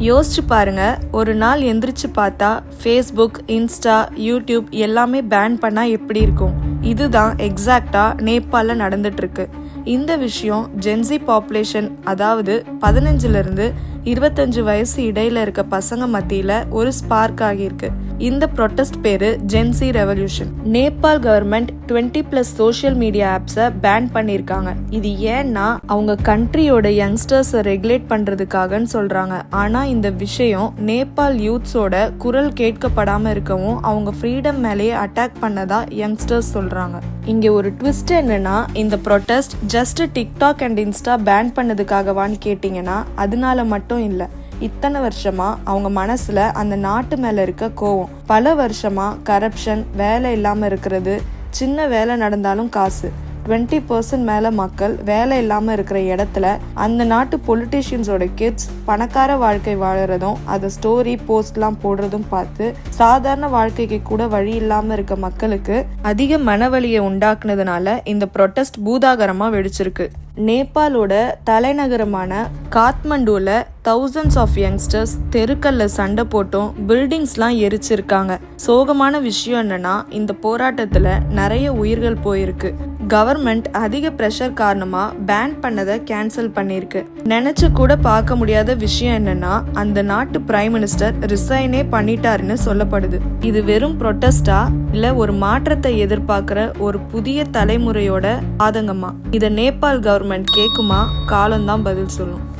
யோசிச்சு பாருங்க. ஒரு நாள் எந்திரிச்சு பார்த்தா ஃபேஸ்புக் இன்ஸ்டா யூடியூப் எல்லாமே பேன் பண்ணா எப்படி இருக்கும்? இதுதான் எக்ஸாக்டா நேபாளில் நடந்துட்டு இருக்கு இந்த விஷயம் ஜென்சி பாப்புலேஷன் அதாவது பதினஞ்சுல இருந்து இருபத்தஞ்சு வயசு இடையில இருக்க பசங்க மத்தியில ஒரு ஸ்பார்க் ஆகியிருக்கு. இந்த ப்ரொட்டஸ்ட் பேரு Gen Z revolution Nepal government twenty plus social media ஆப்ஸை ban பண்ணியிருக்காங்க இது ஏன்னா அவங்க கண்ட்ரியோட யங்ஸ்டர்ஸை ரெகுலேட் பண்ணுறதுக்காகன்னு சொல்கிறாங்க ஆனால் இந்த விஷயம் நேபாள் யூத்ஸோட குரல் கேட்கப்படாமல் இருக்கவும் அவங்க ஃப்ரீடம் மேலேயே அட்டாக் பண்ணதா யங்ஸ்டர்ஸ் சொல்கிறாங்க இங்கே ஒரு ட்விஸ்ட் என்னன்னா இந்த protest just TikTok and Insta ban பண்ணதுக்காகவான்னு கேட்டிங்கன்னா அதனால மட்டும் இல்லை. இத்தனை வருஷமா அவங்க மனசுல அந்த நாட்டு மேல இருக்க கோவம். பல வருஷமா கரப்ஷன் வேலை இல்லாம இருக்கிறது சின்ன வேலை நடந்தாலும் காசு. டுவெண்ட்டி பர்சன்ட் மேலே மக்கள் வேலை இல்லாமல் இருக்கிற இடத்துல அந்த நாட்டு பொலிட்டீஷியன்ஸோட கிட்ஸ் பணக்கார வாழ்க்கை வாழறதும் அதை ஸ்டோரி போஸ்ட்லாம் போடுறதும் பார்த்து சாதாரண வாழ்க்கைக்கு கூட வழி இல்லாமல் இருக்க மக்களுக்கு அதிக மனவழியை உண்டாக்குனதுனால இந்த ப்ரொட்டஸ்ட் பூதாகரமாக வெடிச்சிருக்கு. நேபாளோட தலைநகரமான காத்மண்டுவில் தௌசண்ட்ஸ் ஆஃப் யங்ஸ்டர்ஸ் தெருக்கல்ல சண்டை போட்டும் பில்டிங்ஸ்லாம் எரிச்சிருக்காங்க. சோகமான விஷயம் என்னன்னா இந்த போராட்டத்தில் நிறைய உயிர்கள் போயிருக்கு. கவர்மெண்ட் அதிக ப்ரெஷர் காரணமாக பேன் பண்ணதை கேன்சல் பண்ணியிருக்கு. நினைச்சு கூட பார்க்க முடியாத விஷயம் என்னன்னா அந்த நாட்டு பிரைம் மினிஸ்டர் ரிசைனே பண்ணிட்டாருன்னு சொல்லப்படுது. இது வெறும் ப்ரொட்டஸ்டா இல்லை ஒரு மாற்றத்தை எதிர்பார்க்குற ஒரு புதிய தலைமுறையோட ஆதங்கமா? இதை நேபாள் கவர்மெண்ட் கேக்குமா? காலம்தான் பதில் சொல்லும்.